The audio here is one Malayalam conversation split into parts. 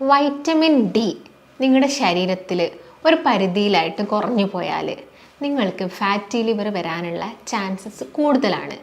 വൈറ്റമിൻ ഡി നിങ്ങളുടെ ശരീരത്തിൽ ഒരു പരിധിയിലായിട്ട് കുറഞ്ഞു പോയാൽ നിങ്ങൾക്ക് ഫാറ്റി ലിവർ വരാനുള്ള ചാൻസസ് കൂടുതലാണ്.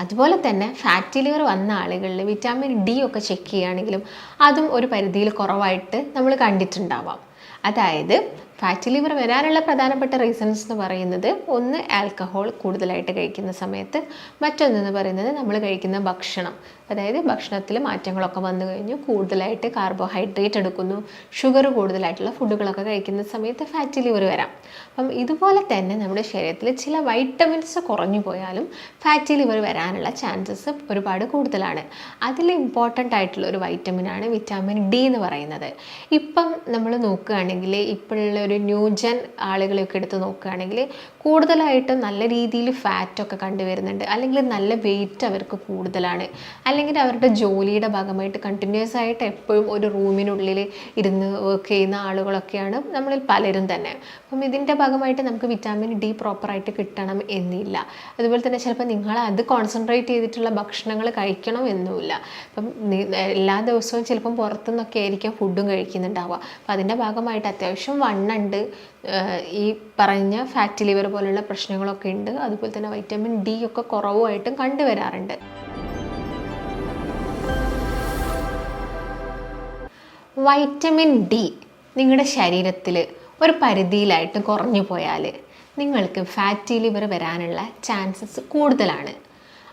അതുപോലെ തന്നെ ഫാറ്റി ലിവർ വന്ന ആളുകളിൽ വിറ്റാമിൻ ഡി ഒക്കെ ചെക്ക് ചെയ്യുകയാണെങ്കിലും അതും ഒരു പരിധിയിൽ കുറവായിട്ട് നമ്മൾ കണ്ടിട്ടുണ്ടാവാം. അതായത് ഫാറ്റി ലിവർ വരാനുള്ള പ്രധാനപ്പെട്ട റീസൺസ് എന്ന് പറയുന്നത് ഒന്ന് ആൽക്കഹോൾ കൂടുതലായിട്ട് കഴിക്കുന്ന സമയത്ത് മറ്റൊന്നെന്ന് പറയുന്നത് നമ്മൾ കഴിക്കുന്ന ഭക്ഷണം. അതായത് ഭക്ഷണത്തിൽ മാറ്റങ്ങളൊക്കെ വന്നു കഴിഞ്ഞു കൂടുതലായിട്ട് കാർബോഹൈഡ്രേറ്റ് എടുക്കുന്നു ഷുഗർ കൂടുതലായിട്ടുള്ള ഫുഡുകളൊക്കെ കഴിക്കുന്ന സമയത്ത് ഫാറ്റി ലിവർ വരാം. അപ്പം ഇതുപോലെ തന്നെ നമ്മുടെ ശരീരത്തിൽ ചില വൈറ്റമിൻസ് കുറഞ്ഞു പോയാലും ഫാറ്റി ലിവർ വരാനുള്ള ചാൻസസ് ഒരുപാട് കൂടുതലാണ്. അതിൽ ഇമ്പോർട്ടന്റ് ആയിട്ടുള്ള ഒരു വൈറ്റമിനാണ് വിറ്റാമിൻ ഡി എന്ന് പറയുന്നത്. ഇപ്പം നമ്മൾ നോക്കുകയാണെങ്കിൽ ഇപ്പോഴുള്ള ഒരു ന്യൂജൻ ആളുകളെയൊക്കെ എടുത്ത് നോക്കുകയാണെങ്കിൽ കൂടുതലായിട്ടും നല്ല രീതിയിൽ ഫാറ്റൊക്കെ കണ്ടുവരുന്നുണ്ട്. അല്ലെങ്കിൽ നല്ല വെയിറ്റ് അവർക്ക് കൂടുതലാണ്. അല്ലെങ്കിൽ അവരുടെ ജോലിയുടെ ഭാഗമായിട്ട് കണ്ടിന്യൂസ് ആയിട്ട് എപ്പോഴും ഒരു റൂമിനുള്ളിൽ ഇരുന്ന് വർക്ക് ചെയ്യുന്ന ആളുകളൊക്കെയാണ് നമ്മളിൽ പലരും തന്നെ. അപ്പം ഇതിന്റെ ഭാഗമായിട്ട് നമുക്ക് വിറ്റാമിൻ ഡി പ്രോപ്പറായിട്ട് കിട്ടണം എന്നില്ല. അതുപോലെ തന്നെ ചിലപ്പോൾ നിങ്ങൾ അത് കോൺസെൻട്രേറ്റ് ചെയ്തിട്ടുള്ള ഭക്ഷണങ്ങൾ കഴിക്കണം എന്നുമില്ല. അപ്പം എല്ലാ ദിവസവും ചിലപ്പം പുറത്തുനിന്നൊക്കെ ആയിരിക്കും ഫുഡും കഴിക്കുന്നുണ്ടാവുക. അപ്പം അതിന്റെ ഭാഗമായിട്ട് അത്യാവശ്യം വണ്ണുണ്ട് ഏഹ് ഈ പറഞ്ഞ ഫാറ്റ് ലിവർ പോലുള്ള പ്രശ്നങ്ങളൊക്കെ ഉണ്ട്. അതുപോലെ തന്നെ വൈറ്റമിൻ ഡി ഒക്കെ കുറവുമായിട്ടും കണ്ടുവരാറുണ്ട്. വൈറ്റമിൻ ഡി നിങ്ങളുടെ ശരീരത്തിൽ ഒരു പരിധിയിലായിട്ട് കുറഞ്ഞു പോയാൽ നിങ്ങൾക്ക് ഫാറ്റി ലിവർ വരാനുള്ള ചാൻസസ് കൂടുതലാണ്.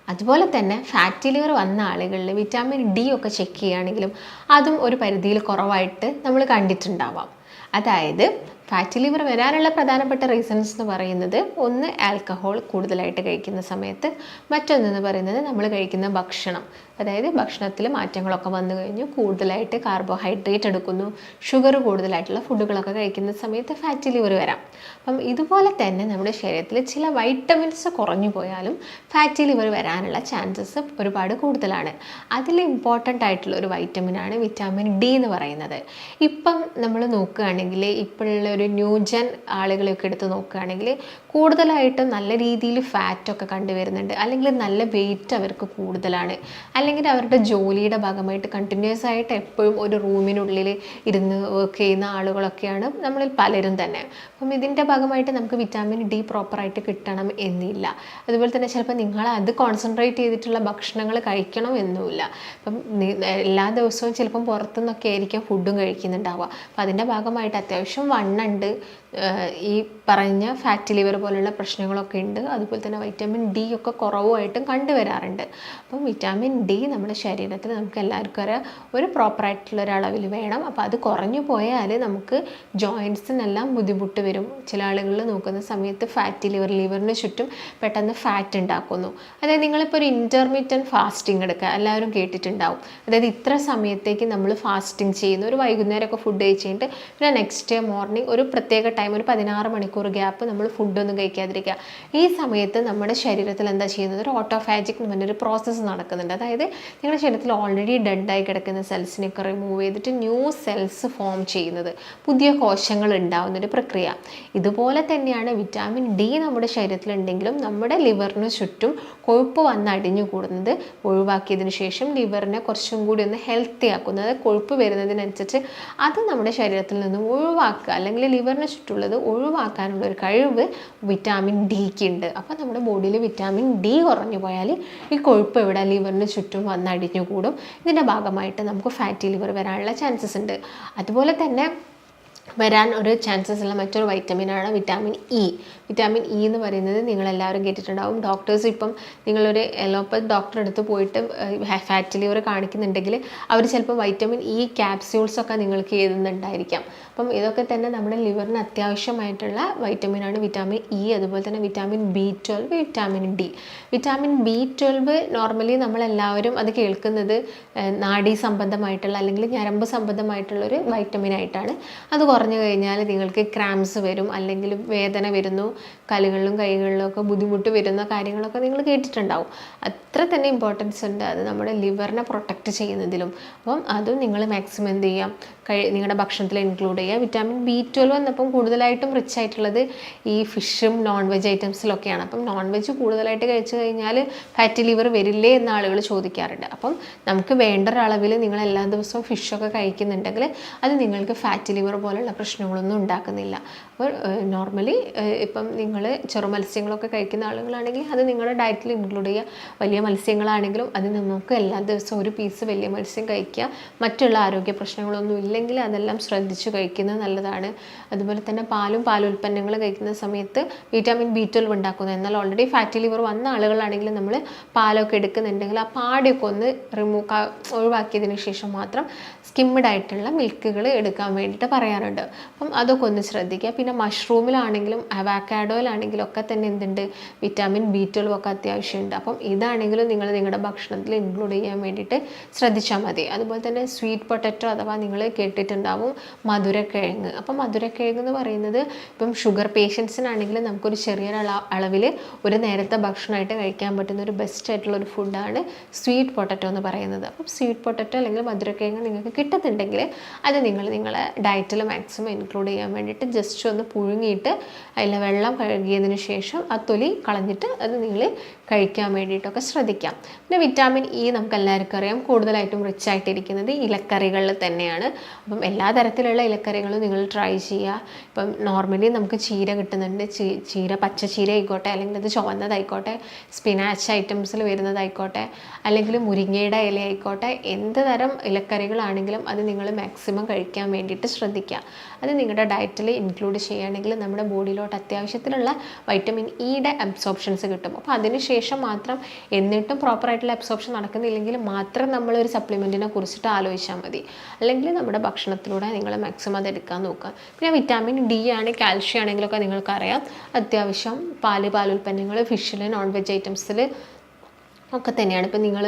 അതുപോലെ തന്നെ ഫാറ്റി ലിവർ വന്ന ആളുകളിൽ വിറ്റാമിൻ ഡി ഒക്കെ ചെക്ക് ചെയ്യുകയാണെങ്കിലും അതും ഒരു പരിധിയിൽ കുറവായിട്ട് നമ്മൾ കണ്ടിട്ടുണ്ടാവാം. അതായത് ഫാറ്റി ലിവർ വരാനുള്ള പ്രധാനപ്പെട്ട റീസൺസ് എന്ന് പറയുന്നത് ഒന്ന് ആൽക്കഹോൾ കൂടുതലായിട്ട് കഴിക്കുന്ന സമയത്ത് മറ്റൊന്നെന്ന് പറയുന്നത് നമ്മൾ കഴിക്കുന്ന ഭക്ഷണം. അതായത് ഭക്ഷണത്തിൽ മാറ്റങ്ങളൊക്കെ വന്നു കഴിഞ്ഞു കൂടുതലായിട്ട് കാർബോഹൈഡ്രേറ്റ് എടുക്കുന്നു ഷുഗർ കൂടുതലായിട്ടുള്ള ഫുഡുകളൊക്കെ കഴിക്കുന്ന സമയത്ത് ഫാറ്റ് ലിവർ വരാം. അപ്പം ഇതുപോലെ തന്നെ നമ്മുടെ ശരീരത്തിൽ ചില വൈറ്റമിൻസ് കുറഞ്ഞു പോയാലും ഫാറ്റ് ലിവർ വരാനുള്ള ചാൻസസ് ഒരുപാട് കൂടുതലാണ്. അതിൽ ഇമ്പോർട്ടന്റ് ആയിട്ടുള്ള ഒരു വൈറ്റമിനാണ് വിറ്റാമിൻ ഡി എന്ന് പറയുന്നത്. ഇപ്പം നമ്മൾ നോക്കുകയാണെങ്കിൽ ഇപ്പോഴുള്ള ന്യൂജൻ ആളുകളെയൊക്കെ എടുത്ത് നോക്കുകയാണെങ്കിൽ കൂടുതലായിട്ടും നല്ല രീതിയിൽ ഫാറ്റൊക്കെ കണ്ടുവരുന്നുണ്ട്. അല്ലെങ്കിൽ നല്ല വെയിറ്റ് അവർക്ക് കൂടുതലാണ്. അല്ലെങ്കിൽ അവരുടെ ജോലിയുടെ ഭാഗമായിട്ട് കണ്ടിന്യൂസ് ആയിട്ട് എപ്പോഴും ഒരു റൂമിനുള്ളിൽ ഇരുന്ന് വർക്ക് ചെയ്യുന്ന ആളുകളൊക്കെയാണ് നമ്മളിൽ പലരും തന്നെ. അപ്പം ഇതിന്റെ ഭാഗമായിട്ട് നമുക്ക് വിറ്റാമിൻ ഡി പ്രോപ്പറായിട്ട് കിട്ടണം എന്നില്ല. അതുപോലെ തന്നെ ചിലപ്പോൾ നിങ്ങൾ അത് കോൺസെൻട്രേറ്റ് ചെയ്തിട്ടുള്ള ഭക്ഷണങ്ങൾ കഴിക്കണം എന്നുമില്ല. അപ്പം എല്ലാ ദിവസവും ചിലപ്പം പുറത്തുനിന്നൊക്കെ ആയിരിക്കും ഫുഡും കഴിക്കുന്നുണ്ടാവുക. അപ്പം അതിന്റെ ഭാഗമായിട്ട് അത്യാവശ്യം വണ്ണുണ്ട് ഏഹ് ഈ പറഞ്ഞ ഫാറ്റ് ലിവർ പോലുള്ള പ്രശ്നങ്ങളൊക്കെ ഉണ്ട്. അതുപോലെ തന്നെ വൈറ്റമിൻ ഡി ഒക്കെ കുറവുമായിട്ടും കണ്ടുവരാറുണ്ട്. അപ്പം വിറ്റാമിൻ ഡി നമ്മുടെ ശരീരത്തിൽ നമുക്ക് എല്ലാവർക്കും ഒരു ഒരു പ്രോപ്പറായിട്ടുള്ള ഒരു അളവിൽ വേണം. അപ്പോൾ അത് കുറഞ്ഞു പോയാൽ നമുക്ക് ജോയിൻസിനെല്ലാം ബുദ്ധിമുട്ട് വരും. ചില ആളുകളിൽ നോക്കുന്ന സമയത്ത് ഫാറ്റ് ലിവർ ലിവറിന് ചുറ്റും പെട്ടെന്ന് ഫാറ്റ് ഉണ്ടാക്കുന്നു. അതായത് നിങ്ങളിപ്പോൾ ഒരു ഇന്റർമീഡിയൻ ഫാസ്റ്റിംഗ് എടുക്കുക എല്ലാവരും കേട്ടിട്ടുണ്ടാവും. അതായത് ഇത്ര സമയത്തേക്ക് നമ്മൾ ഫാസ്റ്റിംഗ് ചെയ്യുന്നു. ഒരു വൈകുന്നേരമൊക്കെ ഫുഡ് കഴിച്ചിട്ട് പിന്നെ നെക്സ്റ്റ് ഡേ മോർണിംഗ് ഒരു പ്രത്യേക ടൈം ഒരു പതിനാറ് മണിക്കൂർ ഗ്യാപ്പ് നമ്മൾ ഫുഡൊന്നും കഴിക്കാതിരിക്കുക. ഈ സമയത്ത് നമ്മുടെ ശരീരത്തിൽ എന്താ ചെയ്യുന്നത്? ഒരു ഓട്ടോഫാജിക് എന്ന് പറഞ്ഞൊരു പ്രോസസ്സ് നടക്കുന്നുണ്ട്. അതായത് നിങ്ങളുടെ ശരീരത്തിൽ ഓൾറെഡി ഡെഡായി കിടക്കുന്ന സെൽസിനെയൊക്കെ റിമൂവ് ചെയ്തിട്ട് ന്യൂ സെൽസ് ഫോം ചെയ്യുന്നത്. പുതിയ കോശങ്ങൾ ഉണ്ടാവുന്ന ഒരു പ്രക്രിയ. ഇതുപോലെ തന്നെയാണ് വിറ്റാമിൻ ഡി നമ്മുടെ ശരീരത്തിലുണ്ടെങ്കിലും നമ്മുടെ ലിവറിന് ചുറ്റും കൊഴുപ്പ് വന്ന് അടിഞ്ഞു കൂടുന്നത് ഒഴിവാക്കിയതിന് ശേഷം ലിവറിനെ കുറച്ചും കൂടി ഒന്ന് ഹെൽത്തി ആക്കുന്നത്. കൊഴുപ്പ് വരുന്നതിനനുസരിച്ച് അത് നമ്മുടെ ശരീരത്തിൽ നിന്നും ഒഴിവാക്കുക. അല്ലെങ്കിൽ ലിവറിന് ചുറ്റുള്ളത് ഒഴിവാക്കാനുള്ള ഒരു കഴിവ് വിറ്റാമിൻ ഡിക്ക് ഉണ്ട്. അപ്പോൾ നമ്മുടെ ബോഡിയിൽ വിറ്റാമിൻ ഡി കുറഞ്ഞു പോയാൽ ഈ കൊഴുപ്പ് ഇവിടെ ലിവറിന് ചുറ്റും വന്ന് അടിഞ്ഞു കൂടും ഇതിന്റെ ഭാഗമായിട്ട് നമുക്ക് ഫാറ്റി ലിവർ വരാനുള്ള ചാൻസസ് ഉണ്ട്. അതുപോലെ തന്നെ വരാൻ ഒരു ചാൻസസ് ഉള്ള മറ്റൊരു വൈറ്റമിനാണ് വിറ്റാമിൻ ഇ വിറ്റാമിൻ ഇ എന്ന് പറയുന്നത് നിങ്ങളെല്ലാവരും കേട്ടിട്ടുണ്ടാവും. ഡോക്ടേഴ്സ് ഇപ്പം നിങ്ങളൊരു എലോപ്പത്ത് ഡോക്ടറെ അടുത്ത് പോയിട്ട് ഫാറ്റ് ലിവർ കാണിക്കുന്നുണ്ടെങ്കിൽ അവർ ചിലപ്പോൾ വൈറ്റമിൻ ഇ ക്യാപ്സ്യൂൾസൊക്കെ നിങ്ങൾക്ക് എഴുതുന്നുണ്ടായിരിക്കാം. അപ്പം ഇതൊക്കെ തന്നെ നമ്മുടെ ലിവറിന് അത്യാവശ്യമായിട്ടുള്ള വൈറ്റമിനാണ് വിറ്റാമിൻ ഇ അതുപോലെ തന്നെ vitamin B twelve vitamin D vitamin B twelve normally നമ്മളെല്ലാവരും അത് കേൾക്കുന്നത് നാഡീ സംബന്ധമായിട്ടുള്ള അല്ലെങ്കിൽ ഞരമ്പ് സംബന്ധമായിട്ടുള്ള ഒരു വൈറ്റമിൻ ആയിട്ടാണ്. അത് കുറഞ്ഞു കഴിഞ്ഞാൽ നിങ്ങൾക്ക് ക്രാംസ് വരും അല്ലെങ്കിൽ വേദന വരുന്നു കാലുകളിലും കൈകളിലും ഒക്കെ ബുദ്ധിമുട്ട് വരുന്ന കാര്യങ്ങളൊക്കെ നിങ്ങൾ കേട്ടിട്ടുണ്ടാവും. അത്ര തന്നെ ഇമ്പോർട്ടൻസ് ഉണ്ട്. അത് നമ്മുടെ ലിവറിനെ പ്രൊട്ടക്റ്റ് ചെയ്യുന്നതിലും. അപ്പം അതും നിങ്ങൾ മാക്സിമം എന്ത് ചെയ്യാം? കഴി നിങ്ങളുടെ ഭക്ഷണത്തിൽ ഇൻക്ലൂഡ് ചെയ്യുക. വിറ്റാമിൻ ബി ട്വൽവ് വന്നപ്പം കൂടുതലായിട്ടും റിച്ച് ആയിട്ടുള്ളത് ഈ ഫിഷും നോൺ വെജ് ഐറ്റംസിലൊക്കെയാണ് അപ്പം നോൺ വെജ് കൂടുതലായിട്ട് കഴിച്ചു കഴിഞ്ഞാൽ ഫാറ്റി ലിവർ വരില്ലേ എന്ന് ആളുകൾ ചോദിക്കാറുണ്ട്. അപ്പം നമുക്ക് വേണ്ട ഒരളവിൽ നിങ്ങൾ എല്ലാ ദിവസവും ഫിഷൊക്കെ കഴിക്കുന്നുണ്ടെങ്കിൽ അത് നിങ്ങൾക്ക് ഫാറ്റി ലിവർ പോലുള്ള പ്രശ്നങ്ങളൊന്നും ഉണ്ടാക്കുന്നില്ല. അപ്പോൾ നോർമലി ഇപ്പം നിങ്ങൾ ചെറു മത്സ്യങ്ങളൊക്കെ കഴിക്കുന്ന ആളുകളാണെങ്കിൽ അത് നിങ്ങളുടെ ഡയറ്റിൽ ഇൻക്ലൂഡ് ചെയ്യുക. വലിയ മത്സ്യങ്ങളാണെങ്കിലും അത് നമുക്ക് എല്ലാ ദിവസവും ഒരു പീസ് വലിയ മത്സ്യം കഴിക്കുക. മറ്റുള്ള ആരോഗ്യ പ്രശ്നങ്ങളൊന്നും ഇല്ലെങ്കിൽ അതെല്ലാം ശ്രദ്ധിച്ച് കഴിക്കുന്നത് നല്ലതാണ്. അതുപോലെ തന്നെ പാലും പാലുൽപ്പന്നങ്ങൾ കഴിക്കുന്ന സമയത്ത് വിറ്റാമിൻ ബി ട്വൽവ് ഉണ്ടാക്കുന്നത് എന്നാൽ ഓൾറെഡി ഫാറ്റി ലിവർ വന്ന ആളുകളാണെങ്കിൽ നമ്മൾ പാലൊക്കെ എടുക്കുന്നുണ്ടെങ്കിൽ ആ പാടിയൊക്കെ ഒന്ന് റിമൂവ് ഒഴിവാക്കിയതിന് ശേഷം മാത്രം സ്കിമ്മഡ് ആയിട്ടുള്ള മിൽക്കുകൾ എടുക്കാൻ വേണ്ടിയിട്ട് പറയാറുണ്ട്. അപ്പം അതൊക്കെ ഒന്ന് ശ്രദ്ധിക്കുക. പിന്നെ മഷ്റൂമിലാണെങ്കിലും അവാക്കാഡോയിലാണെങ്കിലും ഒക്കെ തന്നെ എന്തുണ്ട്? വിറ്റാമിൻ ബി ട്വൽവ് ഒക്കെ അത്യാവശ്യമുണ്ട്. അപ്പം ഇതാണെങ്കിലും നിങ്ങൾ നിങ്ങളുടെ ഭക്ഷണത്തിൽ ഇൻക്ലൂഡ് ചെയ്യാൻ വേണ്ടിയിട്ട് ശ്രദ്ധിച്ചാൽ മതി. അതുപോലെ തന്നെ സ്വീറ്റ് പൊട്ടറ്റോ അഥവാ നിങ്ങൾ കേട്ടിട്ടുണ്ടാവും മധുരക്കിഴങ്ങ്. അപ്പം മധുരക്കിഴങ്ങ് എന്ന് പറയുന്നത് ഇപ്പം ഷുഗർ പേഷ്യൻസിനാണെങ്കിൽ നമുക്കൊരു ചെറിയൊരു അള അളവിൽ ഒരു നേരത്തെ ഭക്ഷണമായിട്ട് കഴിക്കാൻ പറ്റുന്ന ഒരു ബെസ്റ്റ് ആയിട്ടുള്ള ഒരു ഫുഡാണ് സ്വീറ്റ് പൊട്ടറ്റോ എന്ന് പറയുന്നത്. അപ്പം സ്വീറ്റ് പൊട്ടറ്റോ അല്ലെങ്കിൽ മധുരക്കിഴങ്ങ് നിങ്ങൾക്ക് കിട്ടുന്നുണ്ടെങ്കിൽ അത് നിങ്ങൾ നിങ്ങളെ ഡയറ്റിൽ മാക്സിമം ഇൻക്ലൂഡ് ചെയ്യാൻ വേണ്ടിയിട്ട് ജസ്റ്റ് ഒന്ന് പുഴുങ്ങിയിട്ട് അതിലെ വെള്ളം കഴുകിയതിന് ശേഷം ആ തൊലി കളഞ്ഞിട്ട് അത് നിങ്ങൾ കഴിക്കാൻ വേണ്ടിയിട്ടൊക്കെ ശ്രദ്ധിക്കാം. പിന്നെ വിറ്റാമിൻ ഇ നമുക്ക് എല്ലാവർക്കും അറിയാം. കൂടുതലായിട്ടും റിച്ച് ആയിട്ടിരിക്കുന്നത് ഇലക്കറികളിൽ തന്നെയാണ്. അപ്പം എല്ലാ തരത്തിലുള്ള ഇലക്കറികളും നിങ്ങൾ ട്രൈ ചെയ്യുക. ഇപ്പം നോർമലി നമുക്ക് ചീര കിട്ടുന്നുണ്ട്. ചീര പച്ച ചീര ആയിക്കോട്ടെ അല്ലെങ്കിൽ അത് ചുവന്നതായിക്കോട്ടെ സ്പിനാച്ച് ഐറ്റംസിൽ വരുന്നതായിക്കോട്ടെ അല്ലെങ്കിൽ മുരിങ്ങയുടെ ഇല ആയിക്കോട്ടെ എന്ത് തരം ഇലക്കറികളാണെങ്കിലും അത് നിങ്ങൾ മാക്സിമം കഴിക്കാൻ വേണ്ടിയിട്ട് ശ്രദ്ധിക്കുക. അത് നിങ്ങളുടെ ഡയറ്റിൽ ഇൻക്ലൂഡ് ചെയ്യുകയാണെങ്കിൽ നമ്മുടെ ബോഡിയിലോട്ട് അത്യാവശ്യത്തിലുള്ള വൈറ്റമിൻ ഇയുടെ അബ്സോർപ്ഷൻസ് കിട്ടും. അപ്പോൾ അതിനുശേഷം മാത്രം എന്നിട്ടും പ്രോപ്പറായിട്ടുള്ള അബ്സോർപ്ഷൻ നടക്കുന്നില്ലെങ്കിൽ മാത്രം നമ്മളൊരു സപ്ലിമെന്റിനെ കുറിച്ചിട്ട് ആലോചിച്ചാൽ മതി. അല്ലെങ്കിൽ നമ്മുടെ ഭക്ഷണത്തിലൂടെ നിങ്ങൾ മാക്സിമം അത് എടുക്കാൻ നോക്കുക. പിന്നെ വിറ്റാമിൻ ഡി ആണ് കാൽഷ്യം ആണെങ്കിലൊക്കെ നിങ്ങൾക്കറിയാം. അത്യാവശ്യം പാൽ പാലുൽപ്പന്നങ്ങൾ ഫിഷിൽ നോൺ വെജ് ഐറ്റംസിൽ ഒക്കെ തന്നെയാണ്. ഇപ്പം നിങ്ങൾ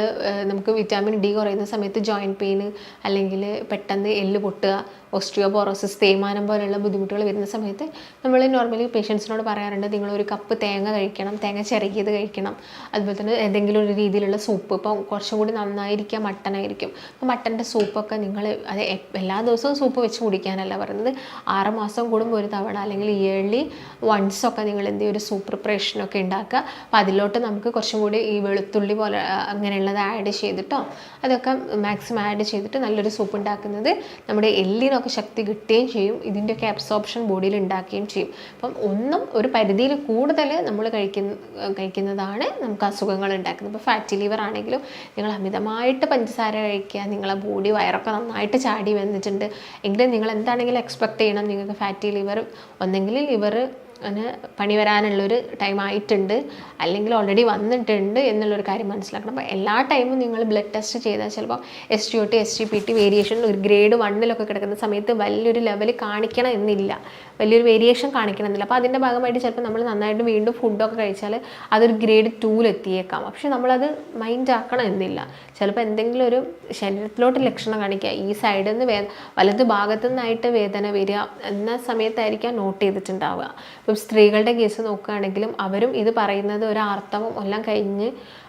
നമുക്ക് വിറ്റാമിൻ ഡി കുറയുന്ന സമയത്ത് ജോയിന്റ് പെയിൻ അല്ലെങ്കിൽ പെട്ടെന്ന് എല്ല് പൊട്ടുക ഓസ്റ്റിയോപോറോസിസ് തേയ്മാനം പോലെയുള്ള ബുദ്ധിമുട്ടുകൾ വരുന്ന സമയത്ത് നമ്മൾ നോർമലി പേഷ്യൻസിനോട് പറയാറുണ്ട് നിങ്ങൾ ഒരു കപ്പ് തേങ്ങ കഴിക്കണം തേങ്ങ ചിരകിയത് കഴിക്കണം. അതുപോലെ തന്നെ ഏതെങ്കിലും ഒരു രീതിയിലുള്ള സൂപ്പ് ഇപ്പം കുറച്ചും കൂടി നന്നായിരിക്കുക മട്ടനായിരിക്കും അപ്പോൾ മട്ടന്റെ സൂപ്പൊക്കെ നിങ്ങൾ അത് എല്ലാ ദിവസവും സൂപ്പ് വെച്ച് കുടിക്കാനല്ല പറയുന്നത്. ആറ് മാസം കൂടുമ്പോൾ ഒരു തവണ അല്ലെങ്കിൽ ഇയർലി വൺസ് ഒക്കെ നിങ്ങൾ എന്ത് ഒരു സൂപ്പ് പ്രിപ്പറേഷനൊക്കെ ഉണ്ടാക്കുക. അപ്പോൾ അതിലോട്ട് നമുക്ക് കുറച്ചും കൂടി ഈ വെളുത്തുള്ളി പോലെ അങ്ങനെയുള്ളത് ആഡ് ചെയ്തിട്ടോ അതൊക്കെ മാക്സിമം ആഡ് ചെയ്തിട്ട് നല്ലൊരു സൂപ്പ് ഉണ്ടാക്കുന്നത് നമ്മുടെ എല്ലിനൊക്കെ ശക്തി കിട്ടുകയും ചെയ്യും. ഇതിന്റെയൊക്കെ അബ്സോർപ്ഷൻ ബോഡിയിൽ ഉണ്ടാക്കുകയും ചെയ്യും. അപ്പം ഒന്നും ഒരു പരിധിയിൽ കൂടുതൽ നമ്മൾ കഴിക്കുന്ന കഴിക്കുന്നതാണ് നമുക്ക് അസുഖങ്ങൾ ഉണ്ടാക്കുന്നത്. ഇപ്പോൾ ഫാറ്റി ലിവർ ആണെങ്കിലും നിങ്ങൾ അമിതമായിട്ട് പഞ്ചസാര കഴിക്കുക നിങ്ങളെ ബോഡി വയറൊക്കെ നന്നായിട്ട് ചാടി വന്നിട്ടുണ്ട്. എങ്കിലും നിങ്ങൾ എന്താണെങ്കിലും എക്സ്പെക്ട് ചെയ്യണം നിങ്ങൾക്ക് ഫാറ്റി ലിവർ ഒന്നെങ്കിൽ ലിവർ അതിന് പണി വരാനുള്ളൊരു ടൈം ആയിട്ടുണ്ട്. അല്ലെങ്കിൽ ഓൾറെഡി വന്നിട്ടുണ്ട് എന്നുള്ളൊരു കാര്യം മനസ്സിലാക്കണം. അപ്പോൾ എല്ലാ ടൈമും നിങ്ങൾ ബ്ലഡ് ടെസ്റ്റ് ചെയ്താൽ ചിലപ്പോൾ S T O T S T P T variation ഒരു ഗ്രേഡ് വണ്ണിലൊക്കെ കിടക്കുന്ന സമയത്ത് വലിയൊരു ലെവൽ കാണിക്കണം എന്നില്ല. വലിയൊരു വേരിയേഷൻ കാണിക്കണം എന്നില്ല. അപ്പോൾ അതിന്റെ ഭാഗമായിട്ട് ചിലപ്പോൾ നമ്മൾ നന്നായിട്ട് വീണ്ടും ഫുഡൊക്കെ കഴിച്ചാൽ അതൊരു ഗ്രേഡ് ടൂലെത്തിയേക്കാം പക്ഷെ നമ്മളത് മൈൻഡ് ആക്കണം എന്നില്ല. ചിലപ്പോൾ എന്തെങ്കിലും ഒരു ശരീരത്തിലോട്ട് ലക്ഷണം കാണിക്കുക ഈ സൈഡിൽ നിന്ന് വേ വലത് ഭാഗത്തു നിന്നായിട്ട് വേദന വരിക എന്ന സമയത്തായിരിക്കാം നോട്ട് ചെയ്തിട്ടുണ്ടാവുക. ഇപ്പം സ്ത്രീകളുടെ കേസ് നോക്കുകയാണെങ്കിലും അവരും ഇത് പറയുന്നത് ഒരു ആർത്തവം എല്ലാം കഴിഞ്ഞ്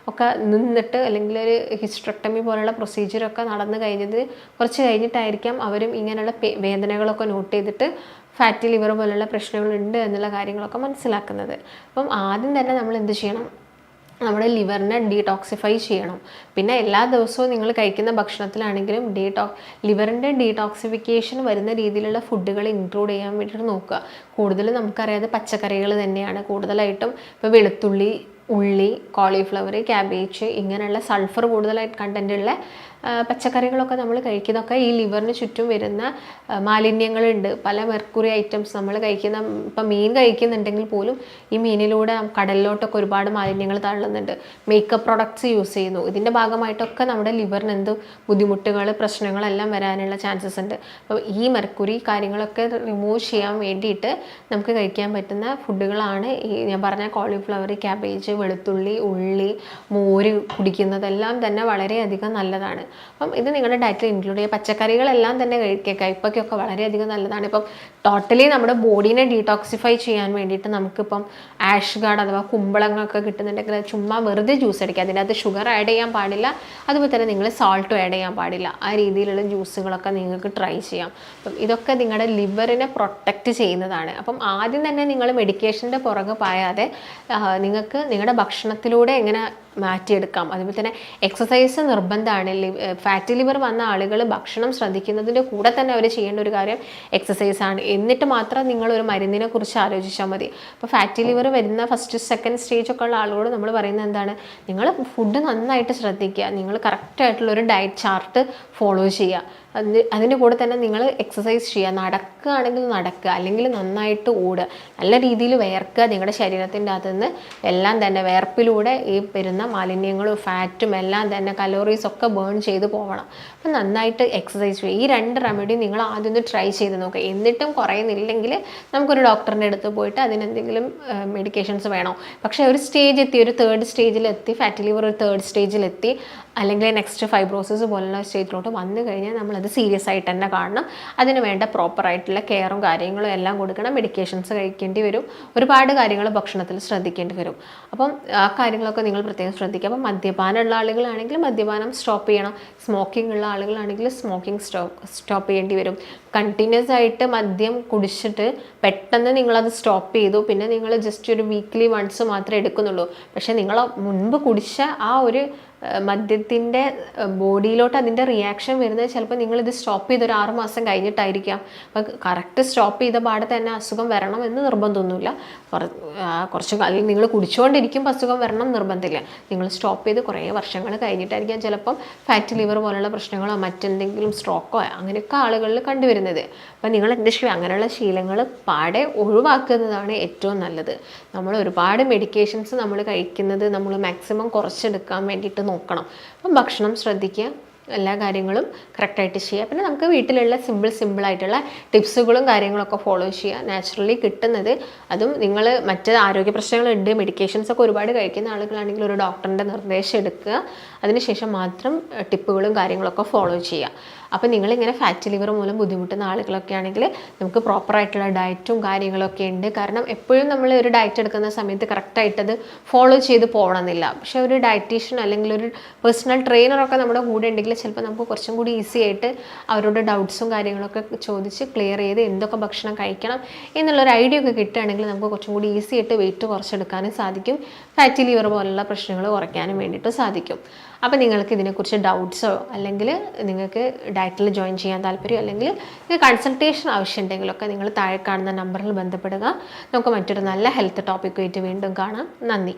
ഒക്കെ നിന്നിട്ട് അല്ലെങ്കിൽ ഒരു ഹിസ്ട്രക്ടമി പോലുള്ള പ്രൊസീജിയറൊക്കെ നടന്നു കഴിഞ്ഞത് കുറച്ച് കഴിഞ്ഞിട്ടായിരിക്കാം അവരും ഇങ്ങനെയുള്ള വേദനകളൊക്കെ നോട്ട് ചെയ്തിട്ട് ഫാറ്റി ലിവർ പോലുള്ള പ്രശ്നങ്ങളുണ്ട് എന്നുള്ള കാര്യങ്ങളൊക്കെ മനസ്സിലാക്കുന്നത്. അപ്പം ആദ്യം തന്നെ നമ്മൾ എന്ത് ചെയ്യണം? നമ്മുടെ ലിവറിനെ ഡീടോക്സിഫൈ ചെയ്യണം. പിന്നെ എല്ലാ ദിവസവും നിങ്ങൾ കഴിക്കുന്ന ഭക്ഷണത്തിലാണെങ്കിലും ഡീടോ ലിവറിന്റെ ഡീടോക്സിഫിക്കേഷൻ വരുന്ന രീതിയിലുള്ള ഫുഡുകൾ ഇൻക്ലൂഡ് ചെയ്യാൻ വേണ്ടിയിട്ട് നോക്കുക. കൂടുതലും നമുക്കറിയാതെ പച്ചക്കറികൾ തന്നെയാണ്. കൂടുതലായിട്ടും ഇപ്പോൾ വെളുത്തുള്ളി ഉള്ളി കോളിഫ്ലവർ ക്യാബേജ് ഇങ്ങനെയുള്ള സൾഫർ കൂടുതലായിട്ട് കണ്ടന്റുള്ള പച്ചക്കറികളൊക്കെ നമ്മൾ കഴിക്കുന്നതൊക്കെ ഈ ലിവറിന് ചുറ്റും വരുന്ന മാലിന്യങ്ങളുണ്ട്. പല മെർക്കുറി ഐറ്റംസ് നമ്മൾ കഴിക്കുന്ന ഇപ്പം മീൻ കഴിക്കുന്നുണ്ടെങ്കിൽ പോലും ഈ മീനിലൂടെ കടലിലോട്ടൊക്കെ ഒരുപാട് മാലിന്യങ്ങൾ തള്ളുന്നുണ്ട്. മേക്കപ്പ് പ്രൊഡക്ട്സ് യൂസ് ചെയ്യുന്നു. ഇതിന്റെ ഭാഗമായിട്ടൊക്കെ നമ്മുടെ ലിവറിന് എന്ത് ബുദ്ധിമുട്ടുകൾ പ്രശ്നങ്ങളെല്ലാം വരാനുള്ള ചാൻസസ് ഉണ്ട്. അപ്പോൾ ഈ മെർക്കുറി കാര്യങ്ങളൊക്കെ റിമൂവ് ചെയ്യാൻ വേണ്ടിയിട്ട് നമുക്ക് കഴിക്കാൻ പറ്റുന്ന ഫുഡുകളാണ് ഈ ഞാൻ പറഞ്ഞ കോളിഫ്ലവർ ക്യാബേജ് വെളുത്തുള്ളി ഉള്ളി മോര് കുടിക്കുന്നതെല്ലാം തന്നെ വളരെയധികം നല്ലതാണ്. അപ്പം ഇത് നിങ്ങളുടെ ഡയറ്റിൽ ഇൻക്ലൂഡ് ചെയ്യുക. പച്ചക്കറികളെല്ലാം തന്നെ കഴിക്കുക കയ്പയ്ക്കൊക്കെ വളരെയധികം നല്ലതാണ്. ഇപ്പം ടോട്ടലി നമ്മുടെ ബോഡീനെ ഡീടോക്സിഫൈ ചെയ്യാൻ വേണ്ടിയിട്ട് നമുക്കിപ്പം ആഷ് ഗാർഡ് അഥവാ കുമ്പളങ്ങളൊക്കെ കിട്ടുന്നുണ്ടെങ്കിൽ ചുമ്മാ വെറുതെ ജ്യൂസ് അടിക്കുക. അതിനകത്ത് ഷുഗർ ആഡ് ചെയ്യാൻ പാടില്ല. അതുപോലെ തന്നെ നിങ്ങൾ സോൾട്ടും ആഡ് ചെയ്യാൻ പാടില്ല. ആ രീതിയിലുള്ള ജ്യൂസുകളൊക്കെ നിങ്ങൾക്ക് ട്രൈ ചെയ്യാം. അപ്പം ഇതൊക്കെ നിങ്ങളുടെ ലിവറിനെ പ്രൊട്ടക്റ്റ് ചെയ്യുന്നതാണ്. അപ്പം ആദ്യം തന്നെ നിങ്ങൾ മെഡിക്കേഷന്റെ പുറകെ പായാതെ നിങ്ങൾക്ക് നിങ്ങളുടെ ഭക്ഷണത്തിലൂടെ എങ്ങനെ മാറ്റിയെടുക്കാം. അതുപോലെ തന്നെ എക്സസൈസ് നിർബന്ധമാണ്. ഫാറ്റി ലിവർ വന്ന ആളുകൾ ഭക്ഷണം ശ്രദ്ധിക്കുന്നതിന്റെ കൂടെ തന്നെ അവർ ചെയ്യേണ്ട ഒരു കാര്യം എക്സസൈസ് ആണ്. എന്നിട്ട് മാത്രം നിങ്ങൾ ഒരു മരുന്നിനെ കുറിച്ച് ആലോചിച്ചാൽ മതി. അപ്പോൾ ഫാറ്റി ലിവർ വരുന്ന ഫസ്റ്റ് സെക്കൻഡ് സ്റ്റേജ് ഒക്കെ ഉള്ള ആളുകളോട് നമ്മൾ പറയുന്നത് എന്താണ്? നിങ്ങൾ ഫുഡ് നന്നായിട്ട് ശ്രദ്ധിക്കുക. നിങ്ങൾ കറക്റ്റായിട്ടുള്ള ഒരു ഡയറ്റ് ചാർട്ട് ഫോളോ ചെയ്യുക. അതിന് അതിന്റെ കൂടെ തന്നെ നിങ്ങൾ എക്സസൈസ് ചെയ്യുക. നടക്കുകയാണെങ്കിൽ നടക്കുക. അല്ലെങ്കിൽ നന്നായിട്ട് ഓടുക. നല്ല രീതിയിൽ വിയർക്കുക നിങ്ങളുടെ ശരീരത്തിന്റെ അകത്തു നിന്ന് എല്ലാം തന്നെ വിയർപ്പിലൂടെ ഈ വരുന്ന മാലിന്യങ്ങളും ഫാറ്റും എല്ലാം തന്നെ കലോറീസ് ഒക്കെ ബേൺ ചെയ്ത് പോകണം അപ്പം നന്നായിട്ട് എക്സസൈസ് ചെയ്യുക. ഈ രണ്ട് റെമഡി നിങ്ങൾ ആദ്യം ഒന്ന് ട്രൈ ചെയ്ത് നോക്കുക. എന്നിട്ടും കുറയുന്നില്ലെങ്കിൽ നമുക്കൊരു ഡോക്ടറിന്റെ അടുത്ത് പോയിട്ട് അതിനെന്തെങ്കിലും മെഡിക്കേഷൻസ് വേണോ? പക്ഷേ ഒരു സ്റ്റേജ് എത്തി. ഒരു തേർഡ് സ്റ്റേജിലെത്തി ഫാറ്റ് ലിവർ ഒരു തേർഡ് സ്റ്റേജിലെത്തി അല്ലെങ്കിൽ നെക്സ്റ്റ് ഫൈബ്രോസിസ് പോലുള്ള സ്റ്റേജിലോട്ട് വന്നു കഴിഞ്ഞാൽ നമ്മളത് സീരിയസ് ആയിട്ട് തന്നെ കാണണം. അതിന് വേണ്ട പ്രോപ്പറായിട്ടുള്ള കെയറും കാര്യങ്ങളും എല്ലാം കൊടുക്കണം. മെഡിക്കേഷൻസ് കഴിക്കേണ്ടി വരും. ഒരുപാട് കാര്യങ്ങൾ ഭക്ഷണത്തിൽ ശ്രദ്ധിക്കേണ്ടി വരും. അപ്പം ആ കാര്യങ്ങളൊക്കെ നിങ്ങൾ പ്രത്യേകം ശ്രദ്ധിക്കുക. അപ്പം മദ്യപാനമുള്ള ആളുകളാണെങ്കിൽ മദ്യപാനം സ്റ്റോപ്പ് ചെയ്യണം. സ്മോക്കിംഗ് ഉള്ള ആളുകളാണെങ്കിൽ സ്മോക്കിംഗ് സ്റ്റോപ്പ് സ്റ്റോപ്പ് ചെയ്യേണ്ടി വരും. കണ്ടിന്യൂസ് ആയിട്ട് മദ്യം കുടിച്ചിട്ട് പെട്ടെന്ന് നിങ്ങളത് സ്റ്റോപ്പ് ചെയ്തു. പിന്നെ നിങ്ങൾ ജസ്റ്റ് ഒരു വീക്ക്ലി വൺസ് മാത്രമേ എടുക്കുന്നുള്ളൂ. പക്ഷേ നിങ്ങൾ മുൻപ് കുടിച്ച ആ ഒരു മദ്യത്തിന്റെ ബോഡിയിലോട്ട് അതിന്റെ റിയാക്ഷൻ വരുന്നത് ചിലപ്പോൾ നിങ്ങളിത് സ്റ്റോപ്പ് ചെയ്ത് ഒരു ആറ് മാസം കഴിഞ്ഞിട്ടായിരിക്കാം. അപ്പോൾ കറക്റ്റ് സ്റ്റോപ്പ് ചെയ്ത പാടെ തന്നെ അസുഖം വരണം എന്ന് നിർബന്ധമൊന്നുമില്ല. കുറച്ച് അല്ലെങ്കിൽ നിങ്ങൾ കുടിച്ചുകൊണ്ടിരിക്കുമ്പോൾ അസുഖം വരണം നിർബന്ധമില്ല. നിങ്ങൾ സ്റ്റോപ്പ് ചെയ്ത് കുറേ വർഷങ്ങൾ കഴിഞ്ഞിട്ടായിരിക്കാം ചിലപ്പം ഫാറ്റ് ലിവർ പോലുള്ള പ്രശ്നങ്ങളോ മറ്റെന്തെങ്കിലും സ്ട്രോക്കോ അങ്ങനെയൊക്കെ ആളുകളിൽ കണ്ടുവരുന്നത്. അപ്പോൾ നിങ്ങൾ എന്ത് ചെയ്യും? അങ്ങനെയുള്ള ശീലങ്ങൾ പാടെ ഒഴിവാക്കുന്നതാണ് ഏറ്റവും നല്ലത്. നമ്മൾ ഒരുപാട് മെഡിക്കേഷൻസ് നമ്മൾ കഴിക്കുന്നത് നമ്മൾ മാക്സിമം കുറച്ചെടുക്കാൻ വേണ്ടിയിട്ട് നോക്കണം. അപ്പം ഭക്ഷണം ശ്രദ്ധിക്കുക. എല്ലാ കാര്യങ്ങളും കറക്റ്റായിട്ട് ചെയ്യുക പിന്നെ നമുക്ക് വീട്ടിലുള്ള സിമ്പിൾ സിമ്പിളായിട്ടുള്ള ടിപ്സുകളും കാര്യങ്ങളൊക്കെ ഫോളോ ചെയ്യുക നാച്ചുറലി കിട്ടുന്നത് അതും നിങ്ങൾ മറ്റ് ആരോഗ്യ പ്രശ്നങ്ങളുണ്ട് മെഡിക്കേഷൻസ് ഒക്കെ ഒരുപാട് കഴിക്കുന്ന ആളുകളാണെങ്കിൽ ഒരു ഡോക്ടറിന്റെ നിർദ്ദേശം എടുക്കുക. അതിനുശേഷം മാത്രം ടിപ്പുകളും കാര്യങ്ങളൊക്കെ ഫോളോ ചെയ്യുക. അപ്പോൾ നിങ്ങളിങ്ങനെ ഫാറ്റ് ലിവർ മൂലം ബുദ്ധിമുട്ടുന്ന ആളുകളൊക്കെ ആണെങ്കിൽ നമുക്ക് പ്രോപ്പറായിട്ടുള്ള ഡയറ്റും കാര്യങ്ങളൊക്കെ ഉണ്ട്. കാരണം എപ്പോഴും നമ്മൾ ഒരു ഡയറ്റ് എടുക്കുന്ന സമയത്ത് കറക്റ്റായിട്ടത് ഫോളോ ചെയ്ത് പോകണമെന്നില്ല. പക്ഷേ ഒരു ഡയറ്റീഷ്യൻ അല്ലെങ്കിൽ ഒരു പേഴ്സണൽ ട്രെയിനറൊക്കെ നമ്മുടെ കൂടെ ഉണ്ടെങ്കിൽ ചിലപ്പോൾ നമുക്ക് കുറച്ചും കൂടി ഈസി ആയിട്ട് അവരോട് ഡൗട്ട്സും കാര്യങ്ങളൊക്കെ ചോദിച്ച് ക്ലിയർ ചെയ്ത് എന്തൊക്കെ ഭക്ഷണം കഴിക്കണം എന്നുള്ളൊരു ഐഡിയ ഒക്കെ കിട്ടുകയാണെങ്കിൽ നമുക്ക് കുറച്ചും കൂടി ഈസി ആയിട്ട് വെയിറ്റ് കുറച്ചെടുക്കാനും സാധിക്കും. ഫാറ്റി ലിവർ പോലുള്ള പ്രശ്നങ്ങൾ കുറയ്ക്കാനും വേണ്ടിയിട്ട് സാധിക്കും. അപ്പോൾ നിങ്ങൾക്ക് ഇതിനെക്കുറിച്ച് ഡൗട്ട്സോ അല്ലെങ്കിൽ നിങ്ങൾക്ക് ഡയറ്റിൽ ജോയിൻ ചെയ്യാൻ താല്പര്യം അല്ലെങ്കിൽ നിങ്ങൾക്ക് കൺസൾട്ടേഷൻ ആവശ്യമുണ്ടെങ്കിലൊക്കെ നിങ്ങൾ താഴെ കാണുന്ന നമ്പറിൽ ബന്ധപ്പെടുക. നമുക്ക് മറ്റൊരു നല്ല ഹെൽത്ത് ടോപ്പിക്കുമായിട്ട് വീണ്ടും കാണാം. നന്ദി.